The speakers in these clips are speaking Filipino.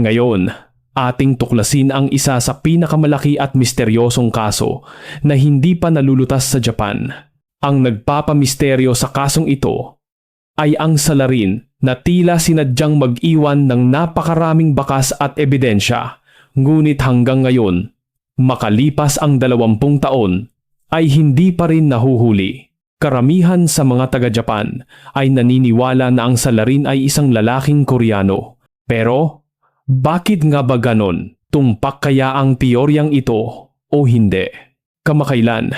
Ngayon, ating tuklasin ang isa sa pinakamalaki at misteryosong kaso na hindi pa nalulutas sa Japan. Ang nagpapamisteryo sa kasong ito ay ang salarin na tila sinadyang mag-iwan ng napakaraming bakas at ebidensya. Ngunit hanggang ngayon, makalipas ang dalawampung taon, ay hindi pa rin nahuhuli. Karamihan sa mga taga-Japan ay naniniwala na ang salarin ay isang lalaking Koreano. Pero, bakit nga ba ganon? Tumpak kaya ang teoryang ito o hindi? Kamakailan,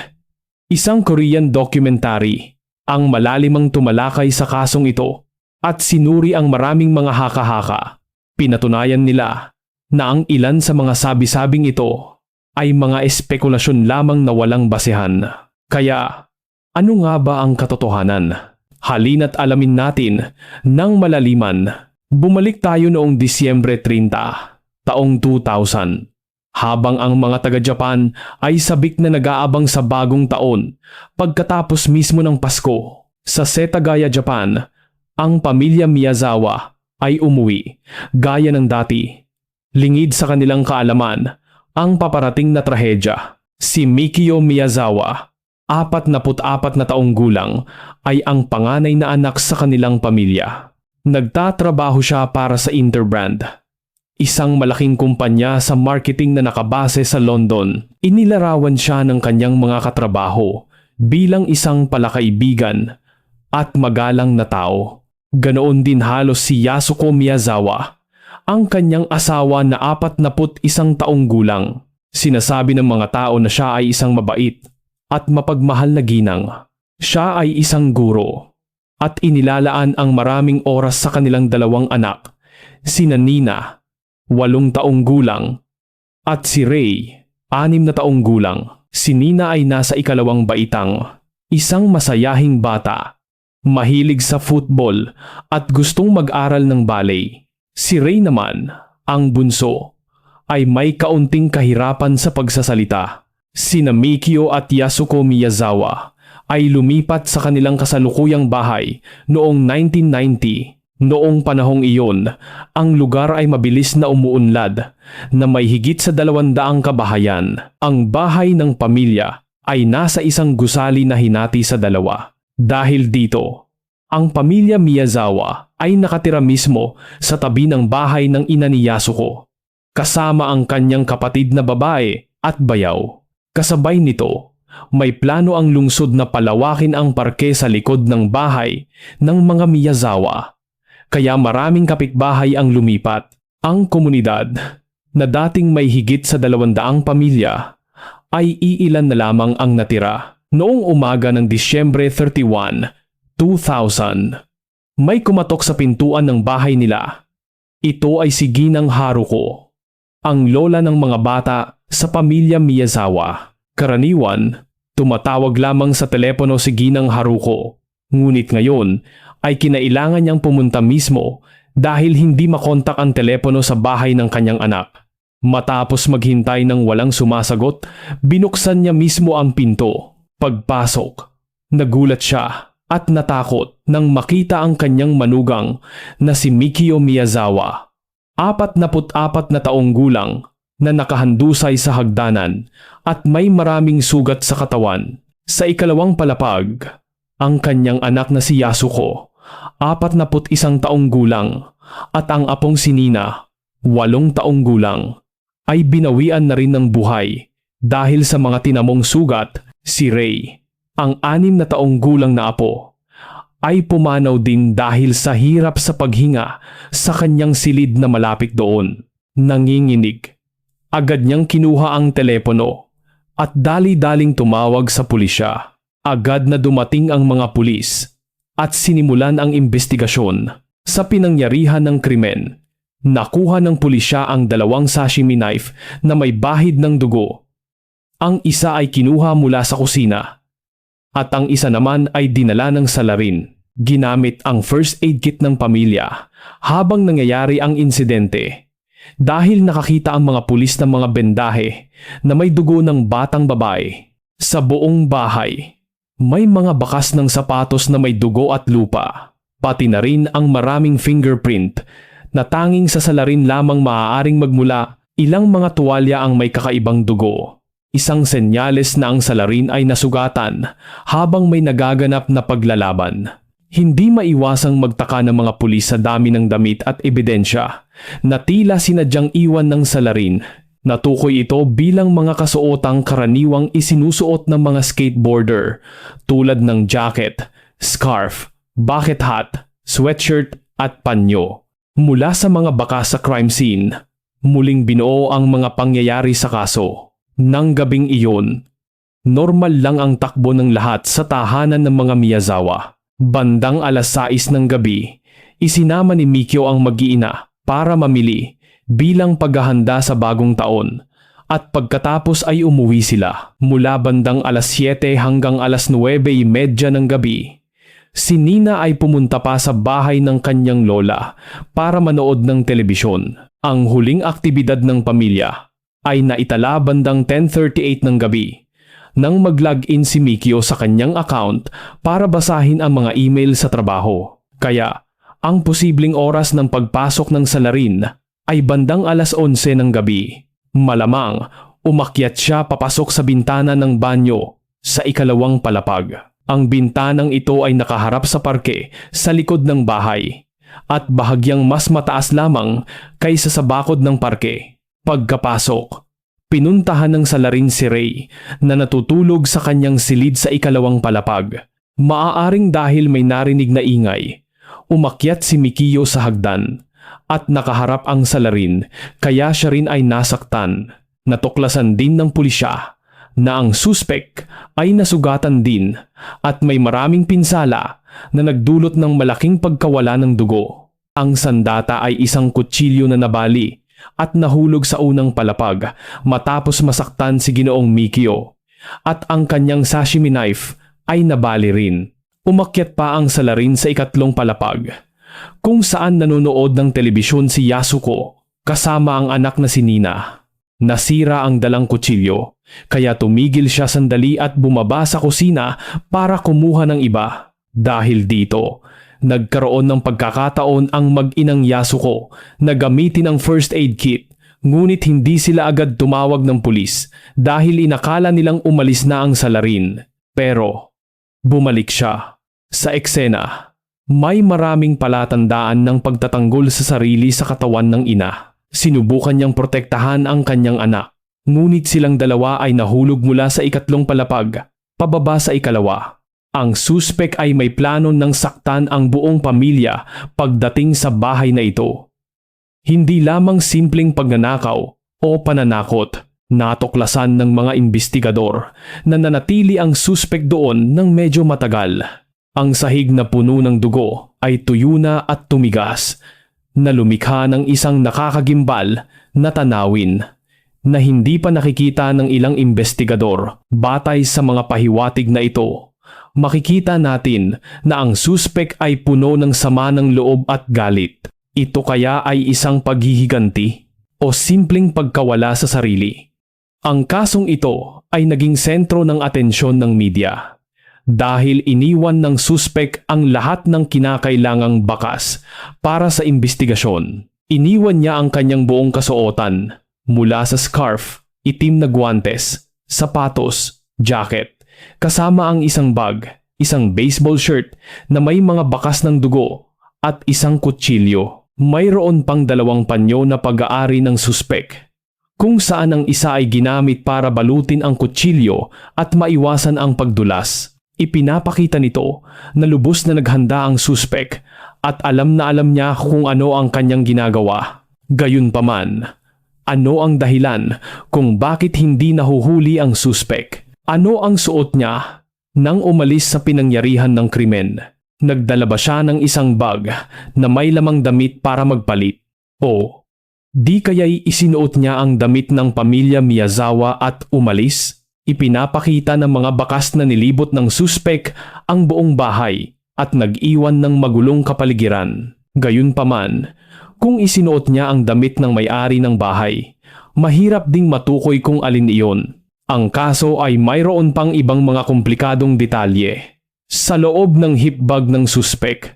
isang Korean documentary ang malalimang tumalakay sa kasong ito at sinuri ang maraming mga haka-haka. Pinatunayan nila na ang ilan sa mga sabi-sabing ito ay mga espekulasyon lamang na walang basehan. Kaya, ano nga ba ang katotohanan? Halina't alamin natin ng malaliman. Bumalik tayo noong Disyembre 30, taong 2000. Habang ang mga taga-Japan ay sabik na nag-aabang sa bagong taon pagkatapos mismo ng Pasko. Sa Setagaya, Japan, ang pamilya Miyazawa ay umuwi gaya ng dati. Lingid sa kanilang kaalaman ang paparating na trahedya. Si Mikio Miyazawa, apat na apat na taong gulang, ay ang panganay na anak sa kanilang pamilya. Nagtatrabaho siya para sa Interbrand, isang malaking kumpanya sa marketing na nakabase sa London. Inilarawan siya ng kanyang mga katrabaho bilang isang palakaibigan at magalang na tao. Ganoon din halos si Yasuko Miyazawa, ang kanyang asawa na apat na put isang taong gulang. Sinasabi ng mga tao na siya ay isang mabait at mapagmahal na ginang. Siya ay isang guro at inilalaan ang maraming oras sa kanilang dalawang anak, sina Nina, walong taong gulang, at si Ray, anim na taong gulang. Si Nina ay nasa ikalawang baitang, isang masayahing bata, mahilig sa football at gustong mag-aral ng ballet. Si Ray naman, ang bunso, ay may kaunting kahirapan sa pagsasalita. Sina Mikio at Yasuko Miyazawa ay lumipat sa kanilang kasalukuyang bahay noong 1990. Noong panahong iyon, ang lugar ay mabilis na umuunlad na may higit sa dalawandaang kabahayan. Ang bahay ng pamilya ay nasa isang gusali na hinati sa dalawa. Dahil dito, ang pamilya Miyazawa ay nakatira mismo sa tabi ng bahay ng ina ni Yasuko, kasama ang kanyang kapatid na babae at bayaw. Kasabay nito, may plano ang lungsod na palawakin ang parke sa likod ng bahay ng mga Miyazawa. Kaya maraming kapitbahay ang lumipat. Ang komunidad na dating may higit sa dalawandaang pamilya ay iilan na lamang ang natira. Noong umaga ng Disyembre 31, 2000, may kumatok sa pintuan ng bahay nila. Ito ay si Ginang Haruko, ang lola ng mga bata sa pamilya Miyazawa. Karaniwan, tumatawag lamang sa telepono si Ginang Haruko. Ngunit ngayon ay kinailangan niyang pumunta mismo dahil hindi makontak ang telepono sa bahay ng kanyang anak. Matapos maghintay ng walang sumasagot, binuksan niya mismo ang pinto. Pagpasok, nagulat siya at natakot nang makita ang kanyang manugang na si Mikio Miyazawa. Apat na apat na taong gulang na nakahandusay sa hagdanan at may maraming sugat sa katawan. Sa ikalawang palapag, ang kanyang anak na si Yasuko, apat na isang taong gulang, at ang apong si Nina, walong taong gulang, ay binawian na rin ng buhay dahil sa mga tinamong sugat si Ray ang anim na taong gulang na apo, ay pumanaw din dahil sa hirap sa paghinga sa kanyang silid na malapit doon. Nanginginig. Agad niyang kinuha ang telepono at dali-daling tumawag sa pulisya. Agad na dumating ang mga pulis at sinimulan ang investigasyon sa pinangyarihan ng krimen. Nakuha ng pulisya ang dalawang sashimi knife na may bahid ng dugo. Ang isa ay kinuha mula sa kusina at ang isa naman ay dinala ng salarin. Ginamit ang first aid kit ng pamilya habang nangyayari ang insidente. Dahil nakakita ang mga pulis ng mga bendahe na may dugo ng batang babae sa buong bahay. May mga bakas ng sapatos na may dugo at lupa, pati na rin ang maraming fingerprint na tanging sa salarin lamang maaaring magmula ilang mga tuwalya ang may kakaibang dugo. Isang senyales na ang salarin ay nasugatan habang may nagaganap na paglalaban. Hindi maiwasang magtaka ng mga pulis sa dami ng damit at ebidensya na tila sinadyang iwan ng salarin. Natukoy ito bilang mga kasuotang karaniwang isinusuot ng mga skateboarder tulad ng jacket, scarf, bucket hat, sweatshirt at panyo. Mula sa mga bakas sa crime scene, muling binuo ang mga pangyayari sa kaso. Nang gabing iyon, normal lang ang takbo ng lahat sa tahanan ng mga Miyazawa. Bandang alas 6 ng gabi, isinama ni Mikyo ang mag-iina para mamili bilang paghahanda sa bagong taon at pagkatapos ay umuwi sila mula bandang alas 7 hanggang alas 9.30 ng gabi. Si Nina ay pumunta pa sa bahay ng kanyang lola para manood ng telebisyon. Ang huling aktibidad ng pamilya ay naitala bandang 10.38 ng gabi nang mag-login si Mikio sa kanyang account para basahin ang mga email sa trabaho. Kaya, ang posibleng oras ng pagpasok ng salarin ay bandang alas 11 ng gabi. Malamang, umakyat siya papasok sa bintana ng banyo sa ikalawang palapag. Ang bintanang ito ay nakaharap sa parke sa likod ng bahay at bahagyang mas mataas lamang kaysa sa bakod ng parke. Pagkapasok, pinuntahan ng salarin si Ray na natutulog sa kanyang silid sa ikalawang palapag. Maaaring dahil may narinig na ingay, umakyat si Mikio sa hagdan at nakaharap ang salarin kaya siya rin ay nasaktan. Natuklasan din ng pulisya na ang suspek ay nasugatan din at may maraming pinsala na nagdulot ng malaking pagkawala ng dugo. Ang sandata ay isang kutsilyo na nabali at nahulog sa unang palapag matapos masaktan si Ginoong Mikio at ang kanyang sashimi knife ay nabali rin. Umakyat pa ang salarin sa ikatlong palapag kung saan nanonood ng telebisyon si Yasuko kasama ang anak na si Nina. Nasira ang dalang kutsilyo kaya tumigil siya sandali at bumaba sa kusina para kumuha ng iba. Dahil dito, nagkaroon ng pagkakataon ang mag-inang Yasuko na gamitin ang first aid kit ngunit hindi sila agad tumawag ng pulis dahil inakala nilang umalis na ang salarin. Pero, bumalik siya. Sa eksena, may maraming palatandaan ng pagtatanggol sa sarili sa katawan ng ina. Sinubukan niyang protektahan ang kanyang anak. Ngunit silang dalawa ay nahulog mula sa ikatlong palapag, pababa sa ikalawa. Ang suspek ay may plano ng saktan ang buong pamilya pagdating sa bahay na ito. Hindi lamang simpleng pagnanakaw o pananakot, natuklasan ng mga investigador na nanatili ang suspek doon ng medyo matagal. Ang sahig na puno ng dugo ay tuyo na at tumigas na lumikha ng isang nakakagimbal na tanawin na hindi pa nakikita ng ilang investigador batay sa mga pahiwatig na ito. Makikita natin na ang suspek ay puno ng sama ng loob at galit. Ito kaya ay isang paghihiganti o simpleng pagkawala sa sarili. Ang kasong ito ay naging sentro ng atensyon ng media dahil iniwan ng suspek ang lahat ng kinakailangang bakas para sa investigasyon. Iniwan niya ang kanyang buong kasuotan mula sa scarf, itim na guantes, sapatos, jacket, kasama ang isang bag, isang baseball shirt na may mga bakas ng dugo at isang kutsilyo. Mayroon pang dalawang panyo na pag-aari ng suspek kung saan ang isa ay ginamit para balutin ang kutsilyo at maiwasan ang pagdulas. Ipinapakita nito na lubos na naghanda ang suspek at alam na alam niya kung ano ang kanyang ginagawa. Gayunpaman, ano ang dahilan kung bakit hindi nahuhuli ang suspek? Ano ang suot niya nang umalis sa pinangyarihan ng krimen? Nagdala ba siya ng isang bag na may lamang damit para magpalit? O di kaya'y isinuot niya ang damit ng pamilya Miyazawa at umalis? Ipinapakita ng mga bakas na nilibot ng suspek ang buong bahay at nag-iwan ng magulong kapaligiran. Gayunpaman, kung isinuot niya ang damit ng may-ari ng bahay, mahirap ding matukoy kung alin iyon. Ang kaso ay mayroon pang ibang mga komplikadong detalye. Sa loob ng hip bag ng suspek,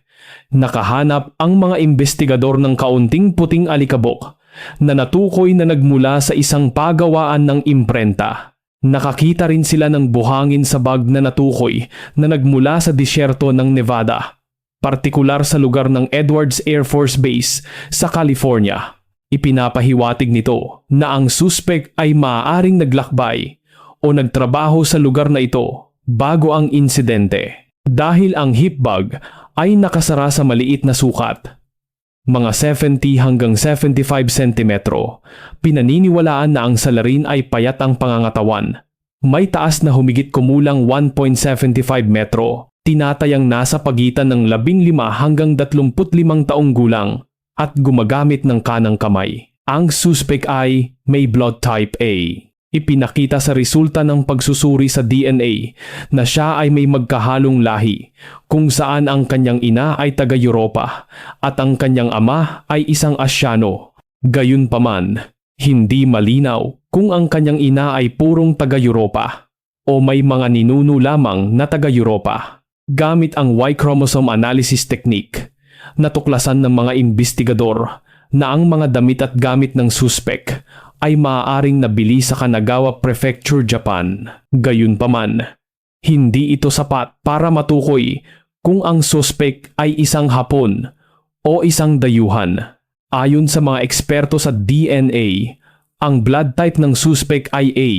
nakahanap ang mga investigador ng kaunting puting alikabok na natukoy na nagmula sa isang pagawaan ng imprenta. Nakakita rin sila ng buhangin sa bag na natukoy na nagmula sa disyerto ng Nevada, partikular sa lugar ng Edwards Air Force Base sa California. Ipinapahiwatig nito na ang suspek ay maaaring naglakbay o nagtrabaho sa lugar na ito bago ang insidente dahil ang hip bag ay nakasara sa maliit na sukat. Mga 70 hanggang 75 sentimetro, pinaniniwalaan na ang salarin ay payat ang pangangatawan. May taas na humigit kumulang 1.75 metro, tinatayang nasa pagitan ng 15 hanggang 35 taong gulang at gumagamit ng kanang kamay. Ang suspek ay may blood type A. Ipinakita sa resulta ng pagsusuri sa DNA na siya ay may magkahalong lahi kung saan ang kanyang ina ay taga-Europa at ang kanyang ama ay isang Asyano. Gayunpaman, hindi malinaw kung ang kanyang ina ay purong taga-Europa o may mga ninuno lamang na taga-Europa. Gamit ang Y-chromosome analysis technique, natuklasan ng mga investigador na ang mga damit at gamit ng suspek ay maaaring nabili sa Kanagawa Prefecture, Japan. Gayunpaman, hindi ito sapat para matukoy kung ang suspek ay isang Hapon o isang dayuhan. Ayon sa mga eksperto sa DNA, ang blood type ng suspek ay A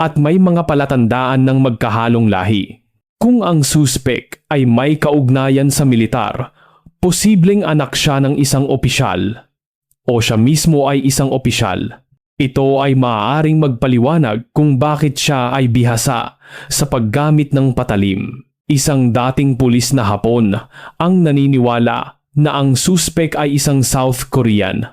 at may mga palatandaan ng magkahalong lahi. Kung ang suspek ay may kaugnayan sa militar, posibleng anak siya ng isang opisyal o siya mismo ay isang opisyal. Ito ay maaaring magpaliwanag kung bakit siya ay bihasa sa paggamit ng patalim. Isang dating pulis na Hapon ang naniniwala na ang suspek ay isang South Korean.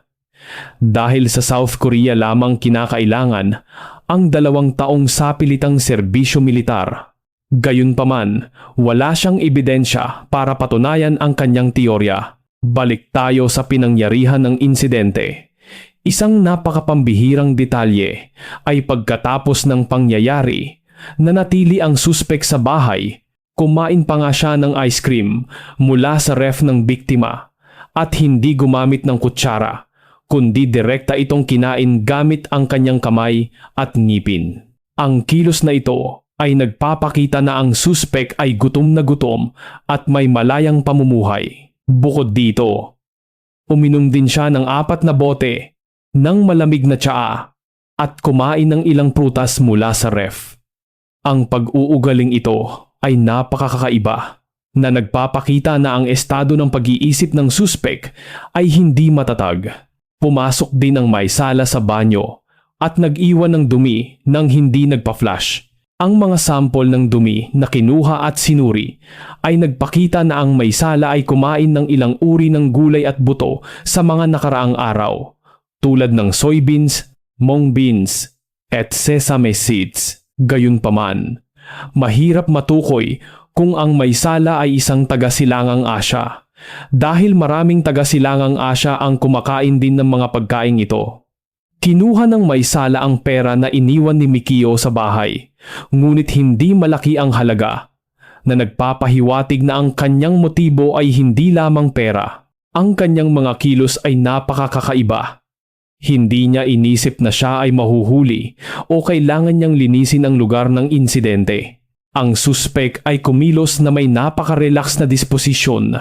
Dahil sa South Korea lamang kinakailangan ang dalawang taong sapilitang serbisyo militar. Gayunpaman, wala siyang ebidensya para patunayan ang kanyang teorya. Balik tayo sa pinangyarihan ng insidente. Isang napakapambihirang detalye ay pagkatapos ng pangyayari, nanatili ang suspek sa bahay, kumain pa nga siya ng ice cream mula sa ref ng biktima at hindi gumamit ng kutsara, kundi direkta itong kinain gamit ang kanyang kamay at ngipin. Ang kilos na ito ay nagpapakita na ang suspek ay gutom na gutom at may malayang pamumuhay. Bukod dito, uminom din siya ng apat na bote ng malamig na tsaa at kumain ng ilang prutas mula sa ref. Ang pag-uugaling ito ay napakakaiba na nagpapakita na ang estado ng pag-iisip ng suspek ay hindi matatag. Pumasok din ang may sala sa banyo at nag-iwan ng dumi nang hindi nagpa-flash. Ang mga sample ng dumi na kinuha at sinuri ay nagpakita na ang may sala ay kumain ng ilang uri ng gulay at buto sa mga nakaraang araw tulad ng soybeans, mung beans, at sesame seeds. Gayunpaman, mahirap matukoy kung ang may sala ay isang taga-silangang Asya dahil maraming taga-silangang Asya ang kumakain din ng mga pagkain ito. Kinuha ng may sala ang pera na iniwan ni Mikio sa bahay, ngunit hindi malaki ang halaga na nagpapahiwatig na ang kanyang motibo ay hindi lamang pera. Ang kanyang mga kilos ay napakakaiba hindi niya inisip na siya ay mahuhuli o kailangan niyang linisin ang lugar ng insidente. Ang suspek ay kumilos na may napaka-relax na disposisyon,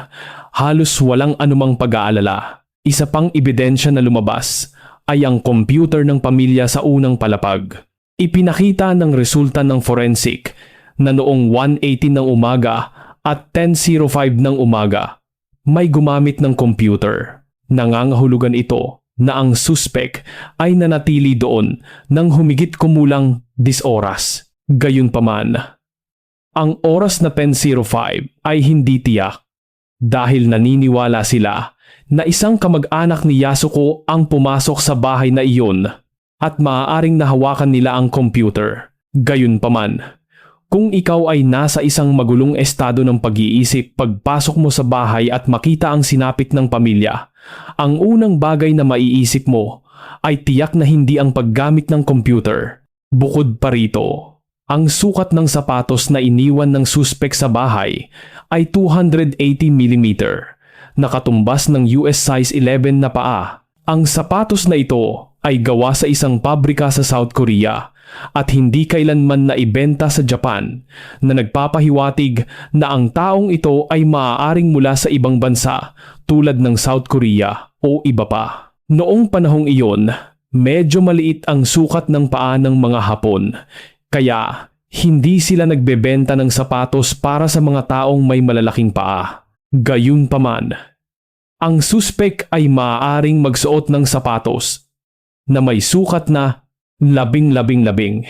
halos walang anumang pag-aalala. Isa pang ebidensya na lumabas ay ang computer ng pamilya sa unang palapag. Ipinakita ng resulta ng forensic na noong 1.18 ng umaga at 10.05 ng umaga, may gumamit ng computer. Nangangahulugan ito na ang suspek ay nanatili doon nang humigit kumulang 10 oras. Gayunpaman, ang oras na 10.05 ay hindi tiyak dahil naniniwala sila na isang kamag-anak ni Yasuko ang pumasok sa bahay na iyon at maaaring nahawakan nila ang computer. Gayunpaman, kung ikaw ay nasa isang magulong estado ng pag-iisip pagpasok mo sa bahay at makita ang sinapit ng pamilya, ang unang bagay na maiisip mo ay tiyak na hindi ang paggamit ng computer. Bukod pa rito, ang sukat ng sapatos na iniwan ng suspek sa bahay ay 280 mm nakatumbas ng US size 11 na paa. Ang sapatos na ito ay gawa sa isang pabrika sa South Korea at hindi kailanman na ibenta sa Japan na nagpapahiwatig na ang taong ito ay maaaring mula sa ibang bansa tulad ng South Korea o iba pa. Noong panahong iyon, medyo maliit ang sukat ng paa ng mga Hapon kaya hindi sila nagbebenta ng sapatos para sa mga taong may malalaking paa. Gayunpaman, ang suspek ay maaaring magsuot ng sapatos na may sukat na labing-labing-labing.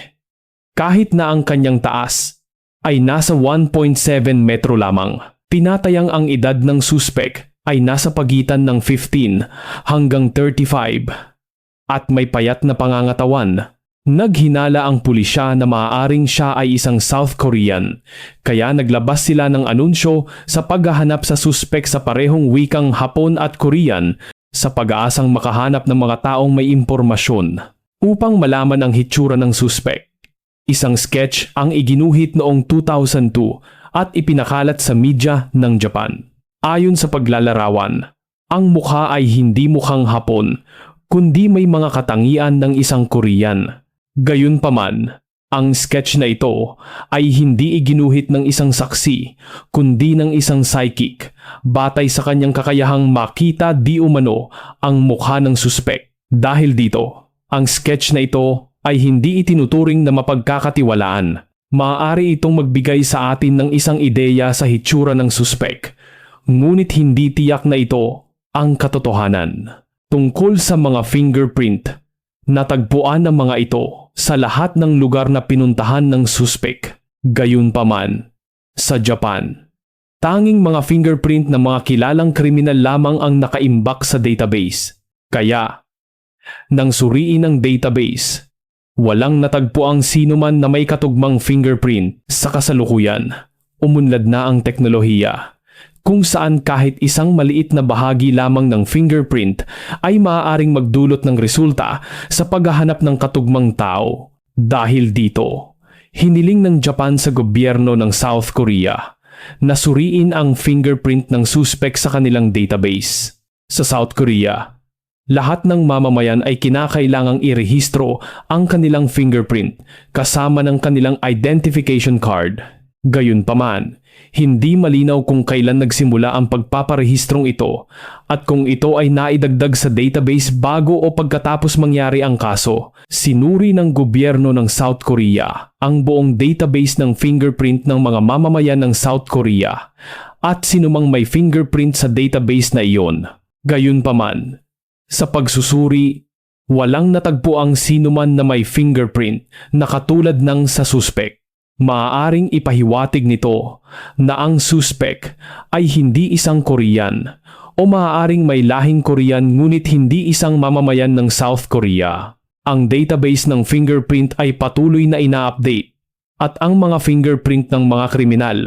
Kahit na ang kanyang taas ay nasa 1.7 metro lamang. Tinatayang ang edad ng suspek ay nasa pagitan ng 15 hanggang 35 at may payat na pangangatawan. Naghinala ang pulisya na maaaring siya ay isang South Korean, kaya naglabas sila ng anunsyo sa paghahanap sa suspek sa parehong wikang Hapon at Korean sa pag-aasang makahanap ng mga taong may impormasyon upang malaman ang hitsura ng suspek. Isang sketch ang iginuhit noong 2002 at ipinakalat sa media ng Japan. Ayon sa paglalarawan, ang mukha ay hindi mukhang Hapon kundi may mga katangian ng isang Korean. Gayunpaman, ang sketch na ito ay hindi iginuhit ng isang saksi kundi ng isang psychic batay sa kanyang kakayahang makita di umano ang mukha ng suspek. Dahil dito, ang sketch na ito ay hindi itinuturing na mapagkakatiwalaan. Maaari itong magbigay sa atin ng isang ideya sa hitsura ng suspek, ngunit hindi tiyak na ito ang katotohanan. Tungkol sa mga fingerprint, natagpuan ng mga ito sa lahat ng lugar na pinuntahan ng suspek. Gayunpaman, sa Japan, tanging mga fingerprint ng mga kilalang kriminal lamang ang nakaimbak sa database. Kaya, nang suriin ang database, walang natagpo ang sino man na may katugmang fingerprint sa kasalukuyan. Umunlad na ang teknolohiya kung saan kahit isang maliit na bahagi lamang ng fingerprint ay maaaring magdulot ng resulta sa paghahanap ng katugmang tao. Dahil dito, hiniling ng Japan sa gobyerno ng South Korea na suriin ang fingerprint ng suspect sa kanilang database. Sa South Korea, lahat ng mamamayan ay kinakailangang irehistro ang kanilang fingerprint kasama ng kanilang identification card. Gayunpaman, hindi malinaw kung kailan nagsimula ang pagpaparehistrong ito at kung ito ay naidagdag sa database bago o pagkatapos mangyari ang kaso. Sinuri ng gobyerno ng South Korea ang buong database ng fingerprint ng mga mamamayan ng South Korea at sinumang may fingerprint sa database na iyon. Gayunpaman, sa pagsusuri, walang natagpo ang sinuman na may fingerprint na katulad ng sa suspect maaaring ipahiwatig nito na ang suspek ay hindi isang Korean o maaaring may lahing Korean ngunit hindi isang mamamayan ng South Korea. Ang database ng fingerprint ay patuloy na ina-update at ang mga fingerprint ng mga kriminal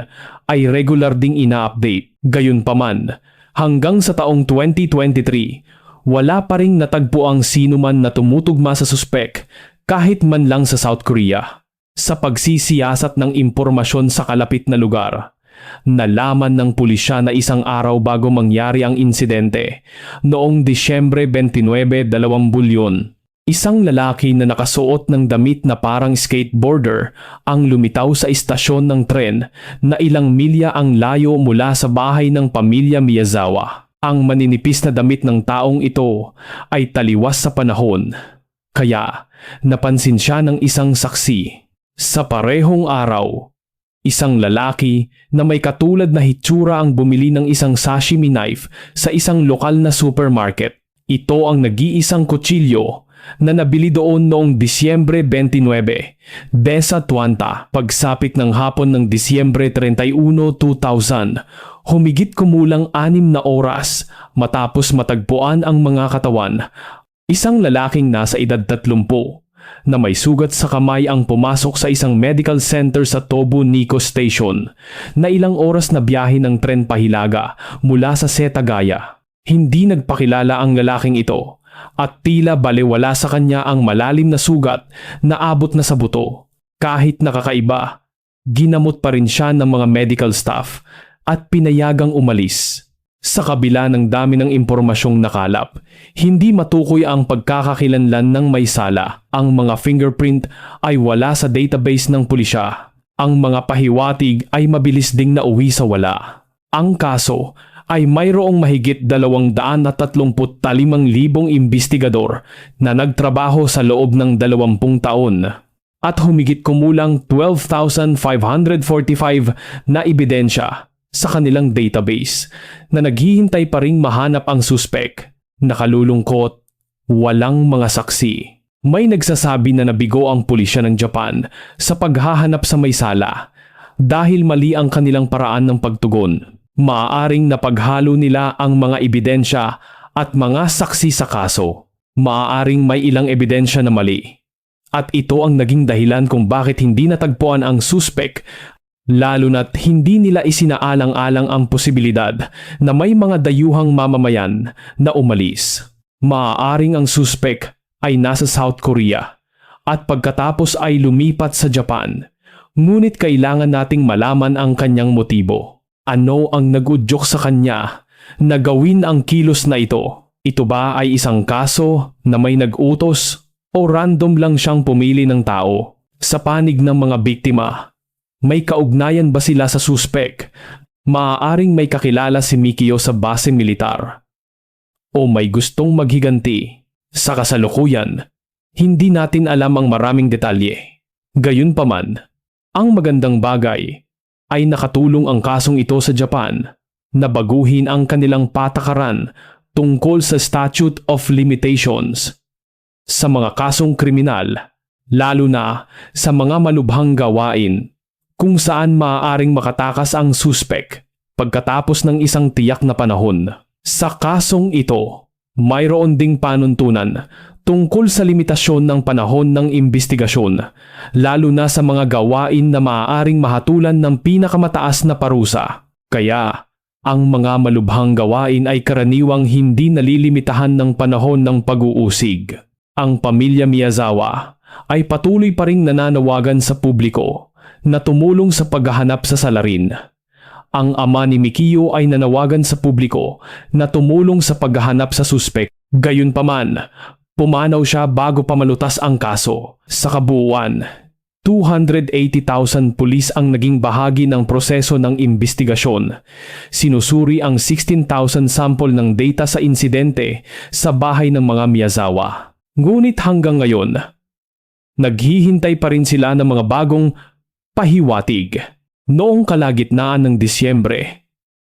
ay regular ding ina-update. Gayunpaman, hanggang sa taong 2023, wala pa ring natagpo ang sino man na tumutugma sa suspek kahit man lang sa South Korea sa pagsisiyasat ng impormasyon sa kalapit na lugar. Nalaman ng pulisya na isang araw bago mangyari ang insidente, noong Disyembre 29, 2000, isang lalaki na nakasuot ng damit na parang skateboarder ang lumitaw sa istasyon ng tren na ilang milya ang layo mula sa bahay ng pamilya Miyazawa. Ang maninipis na damit ng taong ito ay taliwas sa panahon. Kaya napansin siya ng isang saksi sa parehong araw, isang lalaki na may katulad na hitsura ang bumili ng isang sashimi knife sa isang lokal na supermarket. Ito ang nag-iisang kutsilyo na nabili doon noong Disyembre 29, Desa Tuanta, pagsapit ng hapon ng Disyembre 31, 2000. Humigit kumulang anim na oras matapos matagpuan ang mga katawan. Isang lalaking nasa edad 30 na may sugat sa kamay ang pumasok sa isang medical center sa Tobu Nico Station na ilang oras na biyahe ng tren pahilaga mula sa Setagaya. Hindi nagpakilala ang lalaking ito at tila balewala sa kanya ang malalim na sugat na abot na sa buto. Kahit nakakaiba, ginamot pa rin siya ng mga medical staff at pinayagang umalis. Sa kabila ng dami ng impormasyong nakalap, hindi matukoy ang pagkakakilanlan ng may sala. Ang mga fingerprint ay wala sa database ng pulisya. Ang mga pahiwatig ay mabilis ding nauwi sa wala. Ang kaso ay mayroong mahigit 235,000 investigador na nagtrabaho sa loob ng 20 taon at humigit kumulang 12,545 na ebidensya sa kanilang database na naghihintay pa ring mahanap ang suspek. Nakalulungkot, walang mga saksi. May nagsasabi na nabigo ang pulisya ng Japan sa paghahanap sa may sala dahil mali ang kanilang paraan ng pagtugon. Maaaring napaghalo nila ang mga ebidensya at mga saksi sa kaso. Maaaring may ilang ebidensya na mali. At ito ang naging dahilan kung bakit hindi natagpuan ang suspek lalo na't hindi nila isinaalang-alang ang posibilidad na may mga dayuhang mamamayan na umalis. Maaaring ang suspek ay nasa South Korea at pagkatapos ay lumipat sa Japan. Ngunit kailangan nating malaman ang kanyang motibo. Ano ang nagudyok sa kanya na gawin ang kilos na ito? Ito ba ay isang kaso na may nagutos o random lang siyang pumili ng tao? Sa panig ng mga biktima, may kaugnayan ba sila sa suspek? Maaaring may kakilala si Mikio sa base militar. O may gustong maghiganti. Sa kasalukuyan, hindi natin alam ang maraming detalye. Gayunpaman, ang magandang bagay ay nakatulong ang kasong ito sa Japan na baguhin ang kanilang patakaran tungkol sa Statute of Limitations sa mga kasong kriminal, lalo na sa mga malubhang gawain kung saan maaaring makatakas ang suspek pagkatapos ng isang tiyak na panahon. Sa kasong ito, mayroon ding panuntunan tungkol sa limitasyon ng panahon ng investigasyon, lalo na sa mga gawain na maaaring mahatulan ng pinakamataas na parusa. Kaya, ang mga malubhang gawain ay karaniwang hindi nalilimitahan ng panahon ng pag-uusig. Ang pamilya Miyazawa ay patuloy pa ring nananawagan sa publiko na tumulong sa paghahanap sa salarin. Ang ama ni Mikio ay nanawagan sa publiko na tumulong sa paghahanap sa suspek. Gayunpaman, pumanaw siya bago pa malutas ang kaso. Sa kabuuan, 280,000 pulis ang naging bahagi ng proseso ng investigasyon. Sinusuri ang 16,000 sample ng data sa insidente sa bahay ng mga Miyazawa. Ngunit hanggang ngayon, naghihintay pa rin sila ng mga bagong pahiwatig. Noong kalagitnaan ng Disyembre,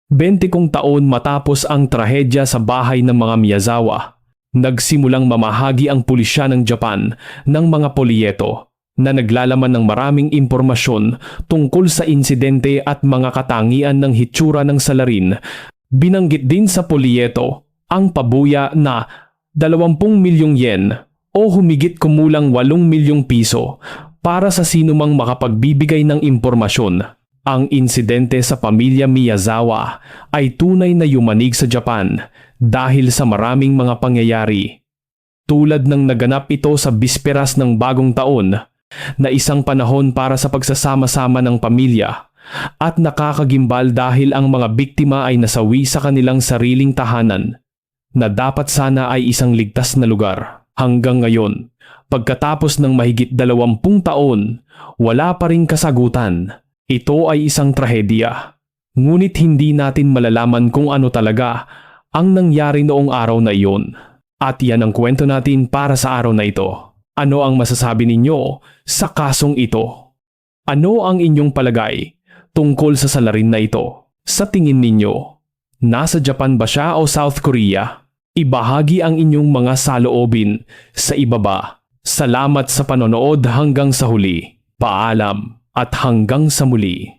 20 kong taon matapos ang trahedya sa bahay ng mga Miyazawa, nagsimulang mamahagi ang pulisya ng Japan ng mga polyeto na naglalaman ng maraming impormasyon tungkol sa insidente at mga katangian ng hitsura ng salarin. Binanggit din sa polyeto ang pabuya na 20 milyong yen o humigit kumulang 8 milyong piso para sa sinumang makapagbibigay ng impormasyon. Ang insidente sa pamilya Miyazawa ay tunay na yumanig sa Japan dahil sa maraming mga pangyayari. Tulad ng naganap ito sa bisperas ng bagong taon na isang panahon para sa pagsasama-sama ng pamilya at nakakagimbal dahil ang mga biktima ay nasawi sa kanilang sariling tahanan na dapat sana ay isang ligtas na lugar. Hanggang ngayon, pagkatapos ng mahigit dalawampung taon, wala pa rin kasagutan. Ito ay isang trahedya. Ngunit hindi natin malalaman kung ano talaga ang nangyari noong araw na iyon. At yan ang kwento natin para sa araw na ito. Ano ang masasabi ninyo sa kasong ito? Ano ang inyong palagay tungkol sa salarin na ito? Sa tingin ninyo, nasa Japan ba siya o South Korea? Ibahagi ang inyong mga saloobin sa ibaba. Salamat sa panonood hanggang sa huli. Paalam at hanggang sa muli.